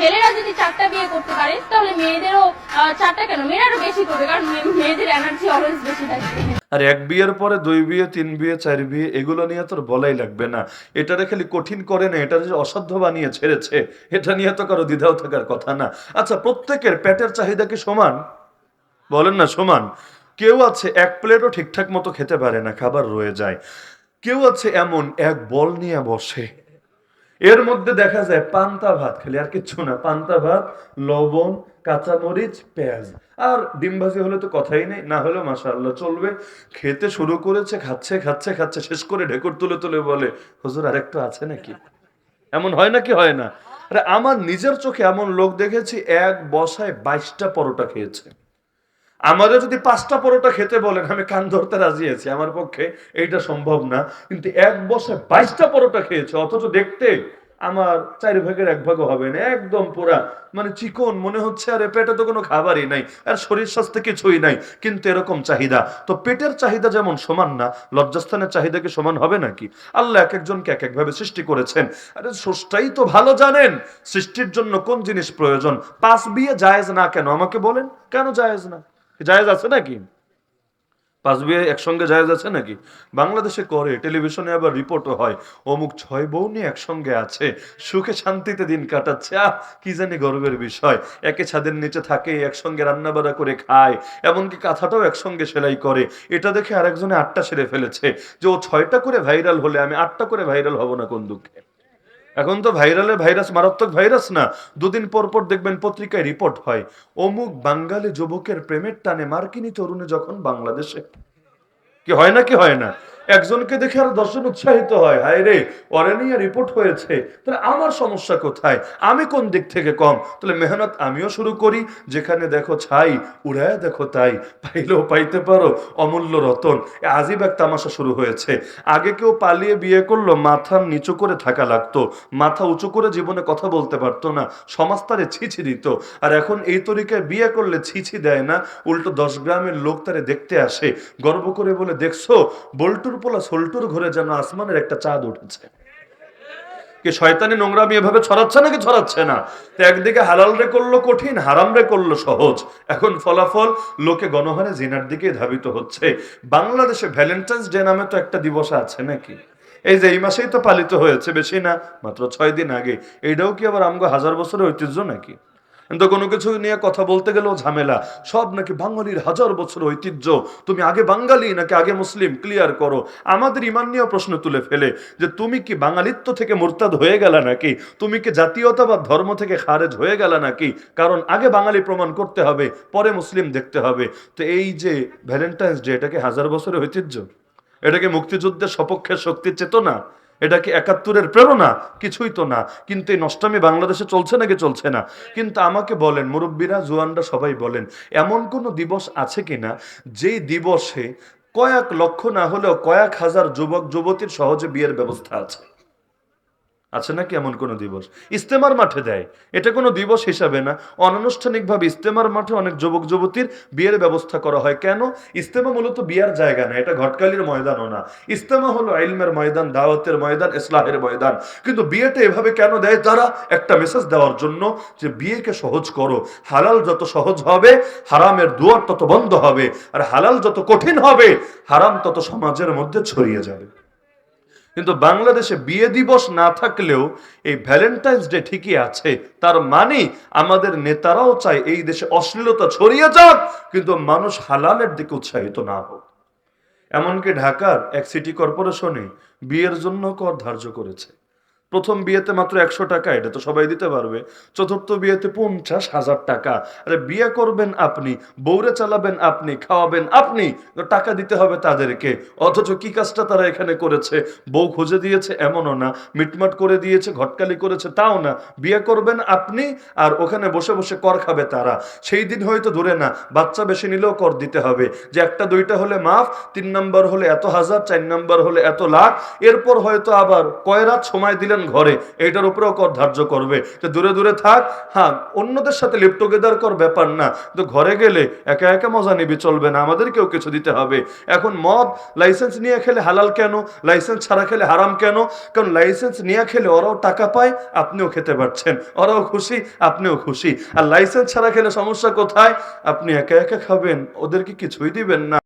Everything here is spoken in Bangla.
ছেলেরা যদি চারটা বিয়ে করতে পারে, তাহলে মেয়েদেরও চারটা কেন? মেয়েরাও বেশি করবে, কারণ মেয়েদের এনার্জি অলওয়েজ বেশি থাকে। আর এক বিয়ের পরে দুই বিয়ে, তিন বিয়ে, চার বিয়ে, এগুলো নিয়ে তোর বলাই লাগবে না। এটারে খালি কঠিন করে না এটা যে অসাধ্য বানিয়ে ছেড়েছে, এটা নিয়ে তো কারও দ্বিধাও থাকার কথা না। আচ্ছা প্রত্যেকের পেটের চাহিদা কি সমান? বলেন না, সমান। কেউ আছে এক প্লেটও ঠিকঠাক মতো খেতে পারে না, খাবার রয়ে যায়। কেউ আছে এমন এক বল নিয়ে বসে। এর মধ্যে দেখা যায় পান্তা ভাত খালি, আর কিচ্ছু না। পান্তা ভাত, লবণ, কাঁচামরিচ, পেঁয়াজ। আর ডিম ভাজি হলে তো কথাই নেই, না হলে মাশাআল্লাহ চলবে। খেতে শুরু করেছে, খাচ্ছে খাচ্ছে খাচ্ছে, শেষ করে ঢেকুর তুলে তুলে বলে, হুজুর, আরেকটু আছে নাকি? এমন হয় নাকি হয় না? আরে, আমার নিজের চোখে এমন লোক দেখেছি, এক বসায় বাইশটা পরোটা খেয়েছে। আমাদের যদি পাঁচটা পরোটা খেতে বলেন, আমি কান ধরতে রাজি আছি, আমার পক্ষে এইটা সম্ভব না। কিন্তু এক বসে বাইশটা পরোটা খেয়েছে, অথচ দেখতে আমার চার ভাগের এক ভাগও হবে না, একদম পুরা। মানে চিকন, মনে হচ্ছে আর পেটে তো কোনো খাবারই নাই, আর শরীর স্বাস্থ্যে কিছুই নাই, কিন্তু এরকম চাহিদা। তো পেটের চাহিদা যেমন সমান না, লজ্জাস্থানের চাহিদা কি সমান হবে নাকি? আল্লাহ এক একজনকে এক একভাবে সৃষ্টি করেছেন। আরে স্রষ্টাই তো ভালো জানেন, সৃষ্টির জন্য কোন জিনিস প্রয়োজন? পাঁচ বিয়ে জায়েজ না কেন? আমাকে বলেন, কেন জায়েজ না? জায়েজ আছে নাকি? পাঁচ বিয়ে একসঙ্গে জায়েজ আছে নাকি? বাংলাদেশে করে, টেলিভিশনে আবার রিপোর্টও হয়। অমুক ছয় বউ নিয়ে একসঙ্গে আছে, সুখে শান্তিতে দিন কাটাচ্ছে। আহ, কি জানি গর্বের বিষয়। একে ছাদের নিচে থাকে, একসঙ্গে রান্না বাড়া করে খায়। এমনকি কাঁথাটাও একসঙ্গে সেলাই করে। এটা দেখে আরেকজনে আটটা সেরে ফেলেছে যে ও ছয়টা করে ভাইরাল হলে আমি আটটা করে ভাইরাল হব না কোন দুঃখে। এখন তো ভাইরালের ভাইরাস, মারাত্মক ভাইরাস না। দুদিন পর পর দেখবেন পত্রিকায় রিপোর্ট হয়, অমুক বাঙালি যুবকের প্রেমের টানে মার্কিনী তরুণে যখন বাংলাদেশে। কি হয় না, কি হয় না? একজনকে দেখে আর দর্শন উৎসাহিত হয়। হায় রে, ওরে নিয়ে রিপোর্ট হয়েছে। তাহলে আমার সমস্যা কোথায়? আমি কোন দিক থেকে কম? তাহলে মেহনত আমিও শুরু করি। যেখানে দেখো ছাই, উড়ায় দেখো তাই। পাইলেও পাইতে পারো, অমূল্য রতন। আজিব এক তামাশা শুরু হয়েছে। আগে কেউ পালিয়ে বিয়ে করল মাথা নিচু করে থাকা লাগতো। মাথা উঁচু করে জীবনে কথা বলতে পারতো না। সমাজ তারে ছিছি দিত। আর এখন এই তরিকায় বিয়ে করলে ছিছি দেয় না। উল্টো দশ গ্রামের লোক তারে দেখতে আসে। গর্ব করে বলে, দেখছ, বল্টুর পোলা সোল্টুর ঘরে যেন আসমানের একটা চাঁদ উঠেছে। কি শয়তানি নোংরামি এভাবে ছড়াচ্ছে নাকি ছড়াচ্ছে না? তো একদিকে হালাল রে করল কঠিন, হারাম রে করল সহজ। এখন ফলাফল লোকে গণহারে জিনার দিকে ধাবিত হচ্ছে। বাংলাদেশে ভ্যালেন্টাইন্স ডে নামে তো একটা দিবস আছে নাকি? এই যে এই মাসেই তো পালিত হয়েছে, বেশি না, মাত্র ছয় দিন আগে। এইটাও কি আবার আমগো হাজার বছরের ঐতিহ্য নাকি? কিন্তু কোনো কিছু নিয়ে কথা বলতে গেলেও ঝামেলা। সব নাকি বাঙালির হাজার বছর ঐতিহ্য। তুমি আগে বাঙালি নাকি আগে মুসলিম? ক্লিয়ার করো। আমাদের ইমান নিয়েও প্রশ্ন তুলে ফেলে যে তুমি কি বাঙালিত্ব থেকে মোরতাদ হয়ে গেলা নাকি? তুমি কি জাতীয়তা বা ধর্ম থেকে খারেজ হয়ে গেলা নাকি? কারণ আগে বাঙালি প্রমাণ করতে হবে, পরে মুসলিম দেখতে হবে। তো এই যে ভ্যালেন্টাইন্স ডে এটাকে হাজার বছরের ঐতিহ্য? এটাকে মুক্তিযুদ্ধের সপক্ষের শক্তির চেতনা? এটা কি একাত্তরের প্রেরণা, কিছুই তো না। কিন্তু এই নষ্টামি বাংলাদেশে চলছে নাকি চলছে না? কিন্তু আমাকে বলেন, মুরব্বীরা, জুয়ানরা সবাই বলেন, এমন কোনো দিবস আছে কিনা যেই দিবসে কয়েক লক্ষ না হলেও কয়েক হাজার যুবক, যুবতীর সহজে বিয়ের ব্যবস্থা আছে? আছে নাকি এমন কোনো দিবস? ইস্তেমার মাঠে দেয়। এটা কোনো দিবস হিসাবে না। অনানুষ্ঠানিকভাবে ইস্তেমার মাঠে অনেক যুবক, যুবতীর বিয়ের ব্যবস্থা করা হয়। কেন? ইস্তেমা মূলত বিয়ার জায়গা না, এটা ঘটকালির ময়দানও না। ইস্তেমা হলো আইলমের ময়দান, দাওয়াতের ময়দান, ইসলাহের ময়দান। কিন্তু বিয়েটা এভাবে কেন দেয়? তারা একটা মেসেজ দেওয়ার জন্য যে, বিয়েকে সহজ করো। হালাল যত সহজ হবে, হারামের দুয়ার তত বন্ধ হবে। আর হালাল যত কঠিন হবে, হারাম তত সমাজের মধ্যে ছড়িয়ে যাবে। কিন্তু বাংলাদেশে বিয়ে দিবস না থাকলেও এই ভ্যালেন্টাইন্স ডে ঠিকই আছে। তার মানে আমাদের নেতারাও চায় এই দেশে অশ্লীলতা ছড়িয়ে যাক, কিন্তু মানুষ হালালের দিকে উৎসাহিত না হোক। এমনকি ঢাকার এক সিটি কর্পোরেশনে বিয়ের জন্য কর ধার্য করেছে। প্রথম বিয়েতে মাত্র একশো টাকা, এটা তো সবাই দিতে পারবে। চতুর্থ বিয়েতে পঞ্চাশ হাজার টাকা। আরে বিয়ে করবেন আপনি বৌরে চালাবেন আপনি, খাওয়াবেন আপনি টাকা দিতে হবে তাদেরকে। অথচ কি কাজটা তারা এখানে করেছে? বউ খুঁজে দিয়েছে, এমনও না। মিটমাট করে দিয়েছে, ঘটকালি করেছে, তাও না। বিয়ে করবেন আপনি, আর ওখানে বসে বসে কর খাবে তারা। সেই দিন হয়তো ধরে না, বাচ্চা বেশি নিলেও কর দিতে হবে। যে একটা দুইটা হলে মাফ, তিন নম্বর হলে এত হাজার, চার নাম্বার হলে এত লাখ, এরপর হয়তো আবার কয় রাত সময় দিলেন থাকেন ঘরে এইটার উপরেও কর ধার্য করবে। যে দূরে দূরে থাক হ্যাঁ অন্যদের সাথে লিপ টুগেদার কর ব্যাপার না। তো ঘরে গেলে একা একা মজা নিবি, চলবে না, আমাদেরকেও কিছু দিতে হবে। এখন মদ লাইসেন্স নিয়ে খেলে হালাল কেন? লাইসেন্স ছাড়া খেলে হারাম কেন? কারণ লাইসেন্স নিয়ে খেলে ওরাও টাকা পায়, আপনিও খেতে পারছেন। ওরাও খুশি, আপনিও খুশি। আর লাইসেন্স ছাড়া খেলে সমস্যা কোথায়? আপনি একা একা খাবেন, ওদেরকে কিছুই দিবেন না।